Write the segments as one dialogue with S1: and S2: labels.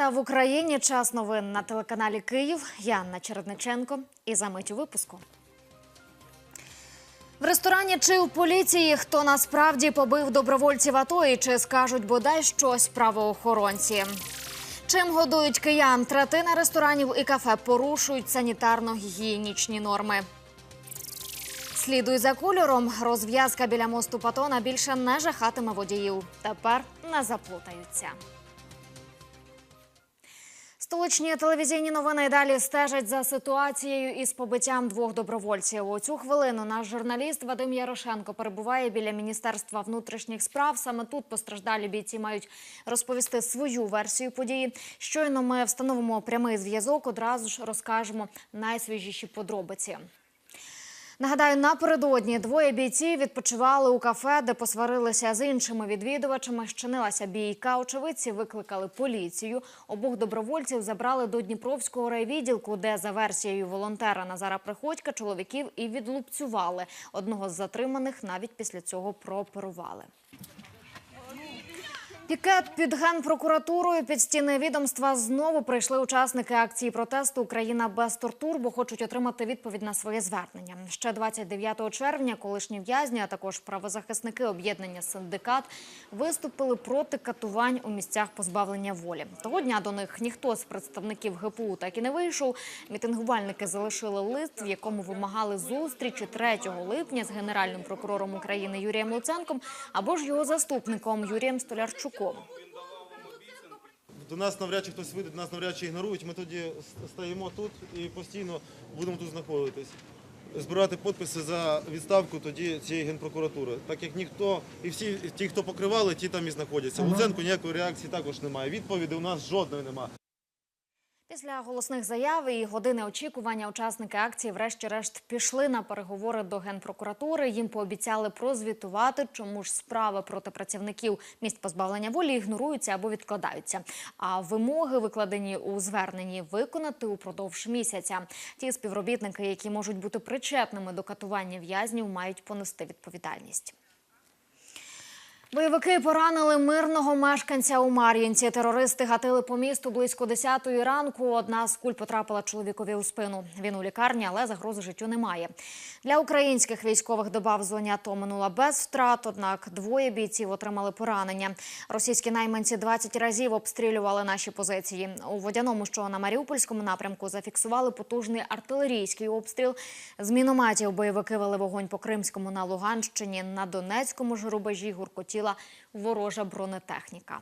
S1: 17 в Україні. Час новин на телеканалі Київ. Я Анна Чередниченко. І за мить у випуску. В ресторані чи у поліції хто насправді побив добровольців АТО і чи скажуть бодай щось правоохоронці. Чим годують киян? Третина ресторанів і кафе порушують санітарно-гігієнічні норми. Слідуй за кольором. Розв'язка біля мосту Патона більше не жахатиме водіїв. Тепер не заплутаються. Столичні телевізійні новини далі стежать за ситуацією із побиттям двох добровольців. У цю хвилину наш журналіст Вадим Ярошенко перебуває біля міністерства внутрішніх справ. Саме тут постраждалі бійці мають розповісти свою версію події. Щойно ми встановимо прямий зв'язок. Одразу ж розкажемо найсвіжіші подробиці. Нагадаю, напередодні двоє бійців відпочивали у кафе, де посварилися з іншими відвідувачами. Щинилася бійка. Очевидці викликали поліцію. Обох добровольців забрали до Дніпровського райвідділку, де за версією волонтера Назара Приходька чоловіків і відлупцювали. Одного з затриманих навіть після цього прооперували. Пікет під генпрокуратурою під стіни відомства знову прийшли учасники акції протесту Україна без тортур, бо хочуть отримати відповідь на своє звернення. Ще 29 червня колишні в'язні, а також правозахисники об'єднання синдикат виступили проти катувань у місцях позбавлення волі. Того дня до них ніхто з представників ГПУ так і не вийшов. Мітингувальники залишили лист, в якому вимагали зустрічі 3 липня з генеральним прокурором України Юрієм Луценком або ж його заступником Юрієм Столярчуком.
S2: До нас навряд чи хтось вийде, до нас навряд чи ігнорують. Ми тоді стаємо тут і постійно будемо тут знаходитись. Збирати підписи за відставку тоді цієї генпрокуратури. Так як ніхто, і всі ті, хто покривали, ті там і знаходяться. Луценко ніякої реакції також немає. Відповіді у нас жодної немає.
S1: Після голосних заяв і години очікування учасники акції врешті-решт пішли на переговори до генпрокуратури. Їм пообіцяли прозвітувати, чому ж справи проти працівників місць позбавлення волі ігноруються або відкладаються. А вимоги, викладені у зверненні, виконати упродовж місяця. Ті співробітники, які можуть бути причетними до катування в'язнів, мають понести відповідальність. Бойовики поранили мирного мешканця у Мар'їнці. Терористи гатили по місту близько 10-ї ранку. Одна з куль потрапила чоловікові у спину. Він у лікарні, але загрози життю немає. Для українських військових доба в зоні АТО минула без втрат. Однак двоє бійців отримали поранення. Російські найманці 20 разів обстрілювали наші позиції. У водяному, що на Маріупольському напрямку, зафіксували потужний артилерійський обстріл. З мінометів бойовики вели вогонь по Кримському на Луганщині. На Донецькому ж рубежі гуркотіла ворожа бронетехніка.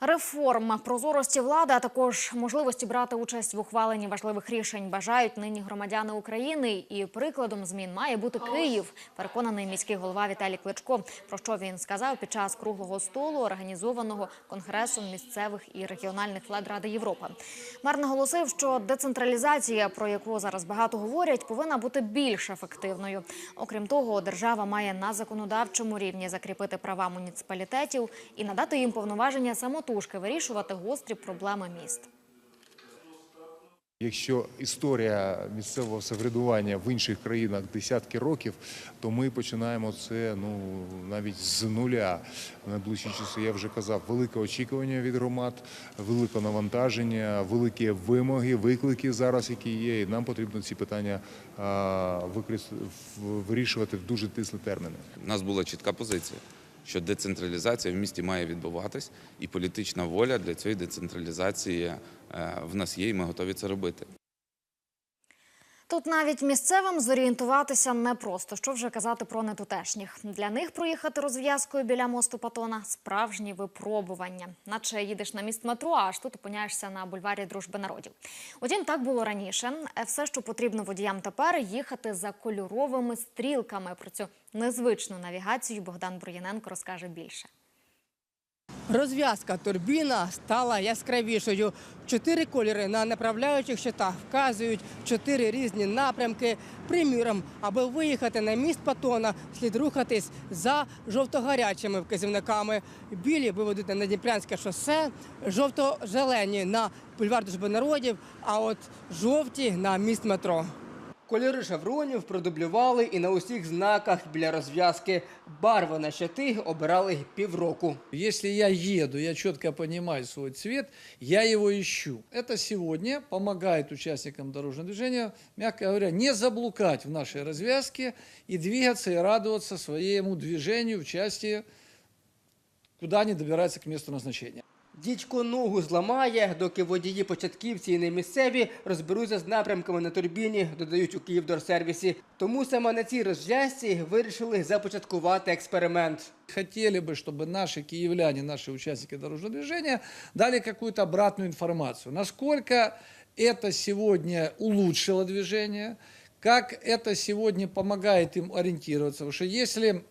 S1: Реформ, прозорості влади, а також можливості брати участь в ухваленні важливих рішень бажають нині громадяни України. І прикладом змін має бути Київ. Переконаний міський голова Віталій Кличко. Про що він сказав під час круглого столу, організованого конгресом місцевих і регіональних влад Ради Європи. Мер наголосив, що децентралізація, про яку зараз багато говорять, повинна бути більш ефективною. Окрім того, держава має на законодавчому рівні закріпити права муніципалітетів і надати їм повноваження самотужки вирішувати гострі проблеми міст.
S3: Якщо історія місцевого самоврядування в інших країнах десятки років, то ми починаємо це ну навіть з нуля. В найближчі часи я вже казав, велике очікування від громад, велике навантаження, великі вимоги, виклики зараз, які є. І нам потрібно ці питання а, вирішувати в дуже тисли терміни.
S4: У нас була чітка позиція, що децентралізація в місті має відбуватись, і політична воля для цієї децентралізації е, в нас є, і ми готові це робити.
S1: Тут навіть місцевим зорієнтуватися непросто. Що вже казати про нетутешніх. Для них проїхати розв'язкою біля мосту Патона справжні випробування. Наче їдеш на міст метро, а аж тут опиняєшся на бульварі Дружби народів. Утім, так було раніше. Е, Все, що потрібно водіям тепер, їхати за кольоровими стрілками. Про цю незвичну навігацію Богдан Брояненко розкаже більше.
S5: Розв'язка турбіна стала яскравішою. Чотири кольори на направляючих щитах вказують чотири різні напрямки. Приміром, аби виїхати на міст Патона, слід рухатись за жовто-гарячими вказівниками. Білі виведуть на Дніпрянське шосе, жовто-зелені на бульвар Дружби народів, а от жовті на міст метро. Кольори шевронів продублювали і на усіх знаках біля розв'язки. Барви на щити обирали півроку.
S6: Если я еду, я четко понимаю свой цвет, я его ищу. Это сегодня помогает участникам дорожного движения, мягко говоря, не заблукать в нашей развязке и двигаться и радоваться своему движению в части, куда они добираются к месту назначения.
S5: Дідько ногу зламає, доки водії початківці і не місцеві розберуться з напрямками на турбіні, додають у Київдорсервісі. Тому саме на цій розв'язці вирішили започаткувати експеримент.
S6: Хотели бы, чтобы наши киевляне, наши участники дорожного движения дали какую-то обратную информацию. Насколько это сегодня улучшило движение, как это сегодня помогает им ориентироваться. Потому что если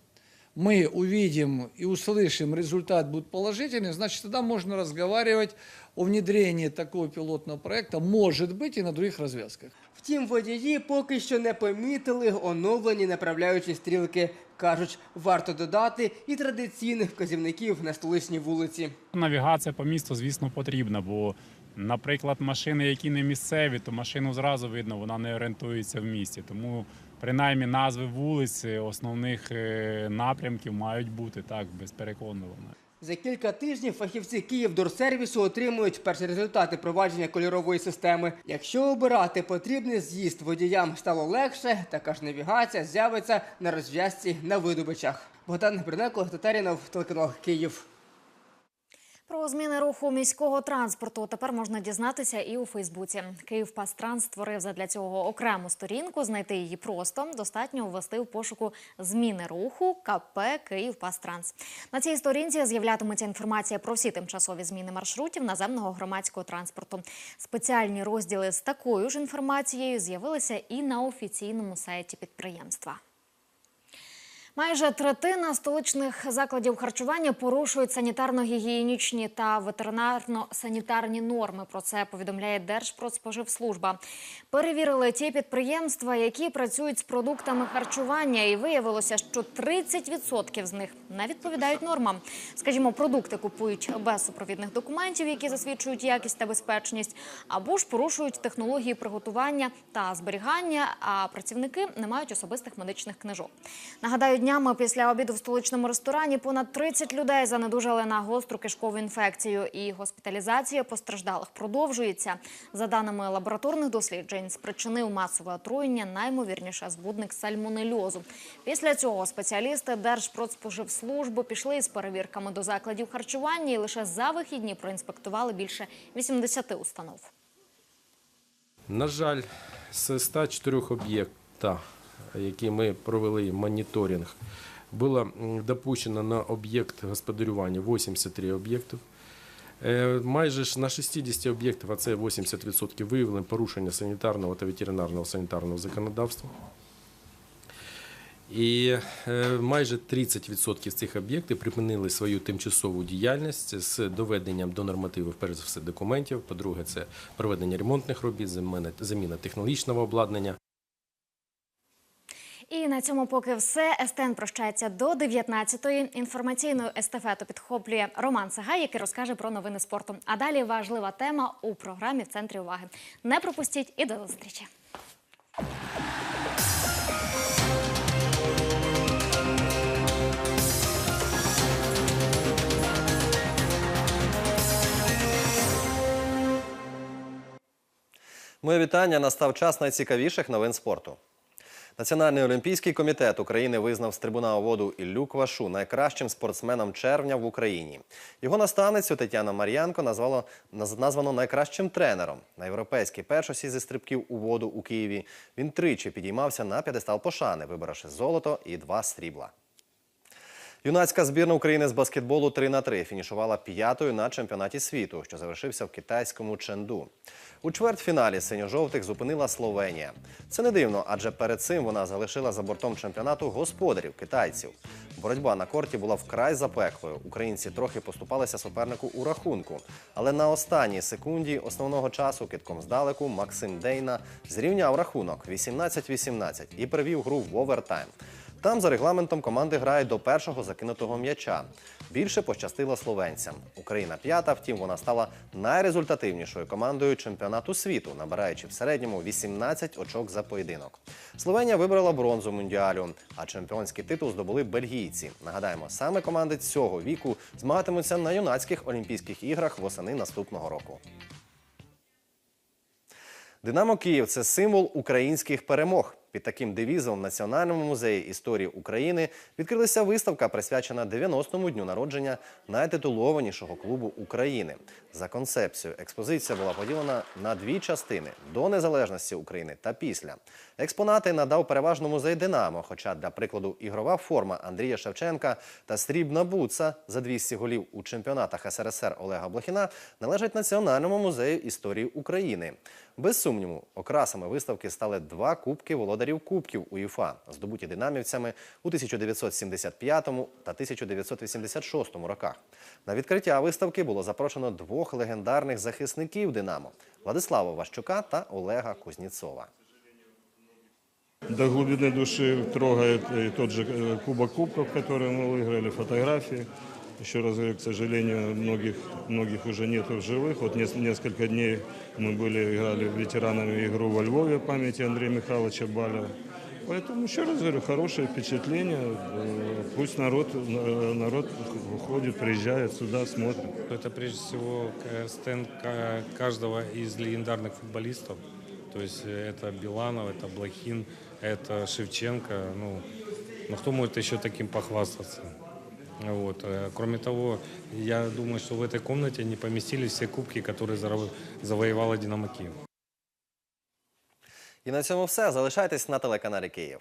S6: мы увидим и услышим, результат будет положительный, значит, тогда можно разговаривать о внедрении такого пилотного проекта, может быть, и на других развязках.
S5: Втім, водії поки що не помітили оновлені направляючі стрілки. Кажуть, варто додати і традиційних вказівників на столичній вулиці.
S7: Навігація по місту, звісно, потрібна, бо, наприклад, машини, які не місцеві, то машину зразу видно, вона не орієнтується в місті. Тому принаймні назви вулиць, основних е, напрямків мають бути так, безпереконливо.
S5: За кілька тижнів фахівці Київдорсервісу отримують перші результати провадження кольорової системи. Якщо обирати потрібний з'їзд водіям стало легше, така ж навігація з'явиться на розв'язці на видобичах. Богдан Бринеко, Татарінов, телеканал Київ.
S1: Про зміни руху міського транспорту тепер можна дізнатися і у Фейсбуці. Київпастранс створив задля цього окрему сторінку. Знайти її просто достатньо ввести в пошуку зміни руху КП Київпастранс. На цій сторінці з'являтиметься інформація про всі тимчасові зміни маршрутів наземного громадського транспорту. Спеціальні розділи з такою ж інформацією з'явилися і на офіційному сайті підприємства. Майже третина столичних закладів харчування порушують санітарно-гігієнічні та ветеринарно-санітарні норми. Про це повідомляє Держпродспоживслужба. Перевірили ті підприємства, які працюють з продуктами харчування, і виявилося, що 30% з них не відповідають нормам. Скажімо, продукти купують без супровідних документів, які засвідчують якість та безпечність, або ж порушують технології приготування та зберігання. А працівники не мають особистих медичних книжок. Нагадаю, днями після обіду в столичному ресторані понад 30 людей занедужали на гостру кишкову інфекцію, і госпіталізація постраждалих продовжується. За даними лабораторних досліджень, спричинив масове отруєння наймовірніше збудник сальмонельозу. Після цього спеціалісти Держпродспоживслужби пішли із перевірками до закладів харчування і лише за вихідні проінспектували більше 80 установ.
S8: На жаль, з 104 об'єкта, які ми провели моніторинг, було допущено на об'єкт господарювання 83 об'єктів. Е, Майже на 60 об'єктів, а це 80% виявлено порушення санітарного та ветеринарного санітарного законодавства. І е, майже 30% з цих об'єктів припинили свою тимчасову діяльність з доведенням до нормативів, перш за все, документів. По-друге, це проведення ремонтних робіт, заміна технологічного обладнання.
S1: І на цьому поки все. СТН прощається до 19-ї. Інформаційну естафету підхоплює Роман Сагай, який розкаже про новини спорту. А далі важлива тема у програмі в центрі уваги. Не пропустіть і до зустрічі.
S9: Моє вітання. Настав час найцікавіших новин спорту. Національний олімпійський комітет України визнав з трибуна воду Іллю Квашу найкращим спортсменом червня в Україні. Його наставницю Тетяна Мар'янко назвало наз- названо найкращим тренером. На європейській першості зі стрибків у воду у Києві він тричі підіймався на п'єдестал пошани, виборавши золото і два срібла. Юнацька збірна України з баскетболу 3 на 3 фінішувала п'ятою на чемпіонаті світу, що завершився в китайському Ченду. У чвертьфіналі синьо-жовтих зупинила Словенія. Це не дивно, адже перед цим вона залишила за бортом чемпіонату господарів китайців. Боротьба на корті була вкрай запеклою. Українці трохи поступалися супернику у рахунку. Але на останній секунді основного часу китком здалеку Максим Дейна зрівняв рахунок 18-18 і привів гру в овертайм. Там за регламентом команди грають до першого закинутого м'яча. Більше пощастило словенцям. Україна п'ята, втім, вона стала найрезультативнішою командою чемпіонату світу, набираючи в середньому 18 очок за поєдинок. Словенія вибрала бронзу мундіалю, а чемпіонський титул здобули бельгійці. Нагадаємо, саме команди цього віку змагатимуться на юнацьких Олімпійських іграх восени наступного року. Динамо Київ це символ українських перемог. Під таким девізом в Національному музеї історії України відкрилася виставка, присвячена 90-му дню народження найтитулованішого клубу України. За концепцією експозиція була поділена на дві частини до незалежності України та після. Експонати надав переважно музей Динамо. Хоча, для прикладу, ігрова форма Андрія Шевченка та срібна бутса за 200 голів у чемпіонатах СРСР Олега Блохіна належать Національному музею історії України. Без сумніву, окрасами виставки стали два кубки володарів кубків УЄФА, здобуті динамівцями у 1975 та 1986 роках. На відкриття виставки було запрошено двох легендарних захисників Динамо Владислава Ващука та Олега Кузніцова.
S10: До глубины души трогает и тот же э, Кубок Кубков, который мы выиграли, фотографии. Еще раз говорю, к сожалению, многих, многих уже нету в живых. Вот нес- несколько дней мы были, играли ветеранами игру во Львове в памяти Андрея Михайловича Балева. Поэтому еще раз говорю, хорошее впечатление. Э, Пусть народ, э, народ выходит, приезжает сюда, смотрит.
S11: Это прежде всего э, стенд ка- каждого из легендарных футболистов. То есть э, это Биланов, это Блохин, это Шевченко. Ну, ну кто может еще таким похвастаться? Вот. э, Кроме того, я думаю, что в этой комнате не поместились все кубки, которые зараво- завоевала Динамо Киев.
S9: І на цьому все. Залишайтесь на телеканалі Київ.